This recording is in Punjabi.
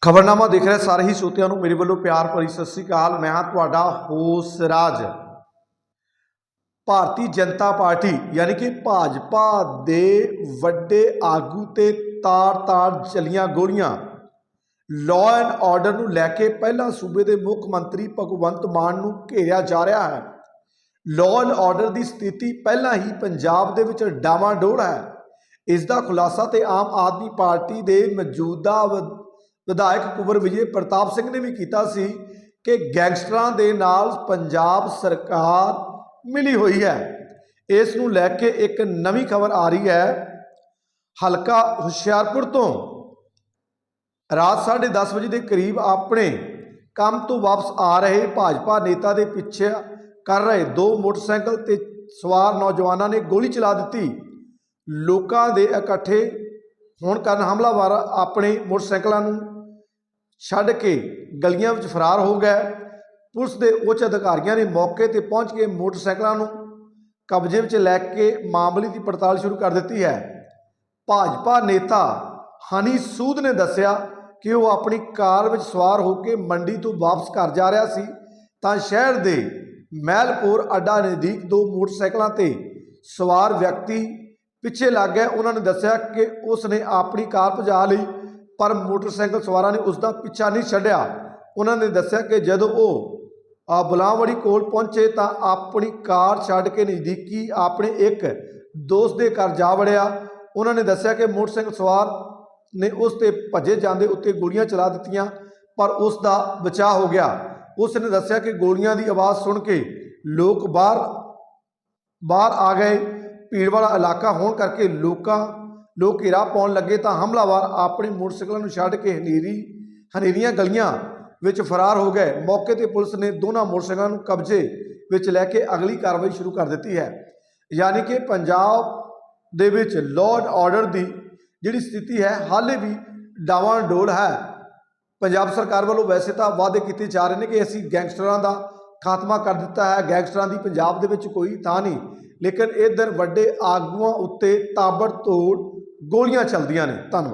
ਖਬਰਨਾਮਾ ਦੇਖ ਰਹੇ ਸਾਰੇ ਹੀ ਸਰੋਤਿਆਂ ਨੂੰ ਮੇਰੇ ਵੱਲੋਂ ਪਿਆਰ ਭਰੀ ਸਤਿ ਸ੍ਰੀ ਅਕਾਲ। ਮੈਂ ਹਾਂ ਤੁਹਾਡਾ ਹੋਸ ਰਾਜ। ਭਾਰਤੀ ਜਨਤਾ ਪਾਰਟੀ, ਯਾਨੀ ਕਿ ਭਾਜਪਾ ਦੇ ਵੱਡੇ ਆਗੂ ਤੇ ਤਾਰ-ਤਾਰ ਚਲੀਆਂ ਗੋਲੀਆਂ ਲਾਅ ਐਂਡ ਆਰਡਰ ਨੂੰ ਲੈ ਕੇ ਪਹਿਲਾਂ ਸੂਬੇ ਦੇ ਮੁੱਖ ਮੰਤਰੀ ਭਗਵੰਤ ਮਾਨ ਨੂੰ ਘੇਰਿਆ ਜਾ ਰਿਹਾ ਹੈ। ਲਾਅ ਐਂਡ ਆਰਡਰ ਦੀ ਸਥਿਤੀ ਪਹਿਲਾਂ ਹੀ ਪੰਜਾਬ ਦੇ ਵਿੱਚ ਡਾਵਾਂਡੋਲ ਹੈ। ਇਸ ਦਾ ਖੁਲਾਸਾ ਤੇ ਆਮ ਆਦਮੀ ਪਾਰਟੀ ਦੇ ਮੌਜੂਦਾ ਵਿਧਾਇਕ ਕੁਵਰ ਵਿਜੇ ਪ੍ਰਤਾਪ ਸਿੰਘ ਨੇ ਵੀ ਕੀਤਾ ਸੀ ਕਿ ਗੈਂਗਸਟਰਾਂ ਦੇ ਨਾਲ ਪੰਜਾਬ ਸਰਕਾਰ ਮਿਲੀ ਹੋਈ ਹੈ। ਇਸ ਨੂੰ ਲੈ ਕੇ ਇੱਕ ਨਵੀਂ ਖਬਰ ਆ ਰਹੀ ਹੈ ਹਲਕਾ ਹੁਸ਼ਿਆਰਪੁਰ ਤੋਂ। ਰਾਤ 10:30 ਵਜੇ ਦੇ ਕਰੀਬ ਆਪਣੇ ਕੰਮ ਤੋਂ ਵਾਪਸ ਆ ਰਹੇ ਭਾਜਪਾ ਨੇਤਾ ਦੇ ਪਿੱਛੇ ਕਰ ਰਹੇ ਦੋ ਮੋਟਰਸਾਈਕਲ ਤੇ ਸਵਾਰ ਨੌਜਵਾਨਾਂ ਨੇ ਗੋਲੀ ਚਲਾ ਦਿੱਤੀ। ਲੋਕਾਂ ਦੇ ਇਕੱਠੇ ਹੋਣ ਕਾਰਨ ਹਮਲਾਵਰ ਆਪਣੇ ਮੋਟਰਸਾਈਕਲਾਂ ਨੂੰ ਛੱਡ ਕੇ ਗਲੀਆਂ ਵਿੱਚ ਫਰਾਰ ਹੋ ਗਏ। ਪੁਲਿਸ ਦੇ ਉੱਚ ਅਧਿਕਾਰੀਆਂ ਨੇ ਮੌਕੇ ਤੇ ਪਹੁੰਚ ਕੇ ਮੋਟਰਸਾਈਕਲਾਂ ਨੂੰ ਕਬਜ਼ੇ ਵਿੱਚ ਲੈ ਕੇ ਮਾਮਲੇ ਦੀ ਪੜਤਾਲ ਸ਼ੁਰੂ ਕਰ ਦਿੱਤੀ ਹੈ। ਭਾਜਪਾ ਨੇਤਾ ਹਨੀ ਸੂਦ ਨੇ ਦੱਸਿਆ ਕਿ ਉਹ ਆਪਣੀ ਕਾਰ ਵਿੱਚ ਸਵਾਰ ਹੋ ਕੇ ਮੰਡੀ ਤੋਂ ਵਾਪਸ ਘਰ ਜਾ ਰਿਹਾ ਸੀ। ਤਾਂ ਸ਼ਹਿਰ ਦੇ ਮਹਿਲਪੁਰ ਅੱਡਾ ਨਜ਼ਦੀਕ ਦੋ ਮੋਟਰਸਾਈਕਲਾਂ ਤੇ ਸਵਾਰ ਵਿਅਕਤੀ ਪਿੱਛੇ ਲੱਗ ਗਏ ਉਹਨਾਂ ਨੇ ਦੱਸਿਆ ਕਿ ਉਸ ਨੇ ਆਪਣੀ ਕਾਰ ਭਜਾ ਲਈ। ਪਰ ਮੋਟਰਸਾਈਕਲ ਸਵਾਰਾਂ ਨੇ ਉਸ ਦਾ ਪਿੱਛਾ ਨਹੀਂ ਛੱਡਿਆ। ਉਹਨਾਂ ਨੇ ਦੱਸਿਆ ਕਿ ਜਦੋਂ ਉਹ ਆ ਬੁਲਾਵੜੀ ਕੋਲ ਪਹੁੰਚੇ ਤਾਂ ਆਪਣੀ ਕਾਰ ਛੱਡ ਕੇ ਨਜ਼ਦੀਕੀ ਆਪਣੇ ਇੱਕ ਦੋਸਤ ਦੇ ਘਰ ਜਾ ਵੜਿਆ। ਉਹਨਾਂ ਨੇ ਦੱਸਿਆ ਕਿ ਮੋਟਰਸਾਈਕਲ ਸਵਾਰ ਨੇ ਉਸ ਤੇ ਭੱਜੇ ਜਾਂਦੇ ਉੱਤੇ ਗੋਲੀਆਂ ਚਲਾ ਦਿੱਤੀਆਂ, ਪਰ ਉਸ ਦਾ ਬਚਾਅ ਹੋ ਗਿਆ। ਉਸ ਨੇ ਦੱਸਿਆ ਕਿ ਗੋਲੀਆਂ ਦੀ ਆਵਾਜ਼ ਸੁਣ ਕੇ ਲੋਕ ਬਾਹਰ ਬਾਹਰ ਆ ਗਏ। ਭੀੜ ਵਾਲਾ ਇਲਾਕਾ ਹੋਣ ਕਰਕੇ ਲੋਕਾਂ ਲੋਕ ਘੇਰਾ ਪਾਉਣ ਲੱਗੇ ਤਾਂ ਹਮਲਾਵਰ ਆਪਣੇ ਮੋਟਰਸਾਈਕਲਾਂ ਨੂੰ ਛੱਡ ਕੇ ਹਨੇਰੀ, ਹਨੇਰੀਆਂ ਗਲੀਆਂ ਵਿੱਚ ਫਰਾਰ ਹੋ ਗਏ। ਮੌਕੇ ਤੇ ਪੁਲਿਸ ਨੇ ਦੋਨਾਂ ਮੋਟਰਸਾਈਕਲਾਂ ਨੂੰ ਕਬਜ਼ੇ ਵਿੱਚ ਲੈ ਕੇ ਅਗਲੀ ਕਾਰਵਾਈ ਸ਼ੁਰੂ ਕਰ ਦਿੱਤੀ ਹੈ। ਯਾਨੀ ਕਿ ਪੰਜਾਬ ਦੇ ਵਿੱਚ ਲਾਅ ਐਂਡ ਆਰਡਰ ਦੀ ਜਿਹੜੀ ਸਥਿਤੀ ਹੈ, ਹਾਲੇ ਵੀ ਡਾਵਾਂ ਡੋਲ ਹੈ। ਪੰਜਾਬ ਸਰਕਾਰ ਵੱਲੋਂ ਵੈਸੇ ਤਾਂ ਵਾਅਦੇ ਕੀਤੇ ਜਾ ਰਹੇ ਨੇ ਕਿ ਅਸੀਂ ਗੈਂਗਸਟਰਾਂ ਦਾ ਖਾਤਮਾ ਕਰ ਦਿੱਤਾ ਹੈ। ਗੈਂਗਸਟਰਾਂ ਦੀ ਪੰਜਾਬ ਦੇ ਵਿੱਚ ਕੋਈ ਥਾਂ ਨਹੀਂ। ਲੇਕਿਨ ਇਧਰ ਵੱਡੇ ਆਗੂਆਂ ਉੱਤੇ ਤਾਬੜ ਤੋੜ ਗੋਲੀਆਂ ਚੱਲਦੀਆਂ ਨੇ। ਧੰਨਵਾਦ।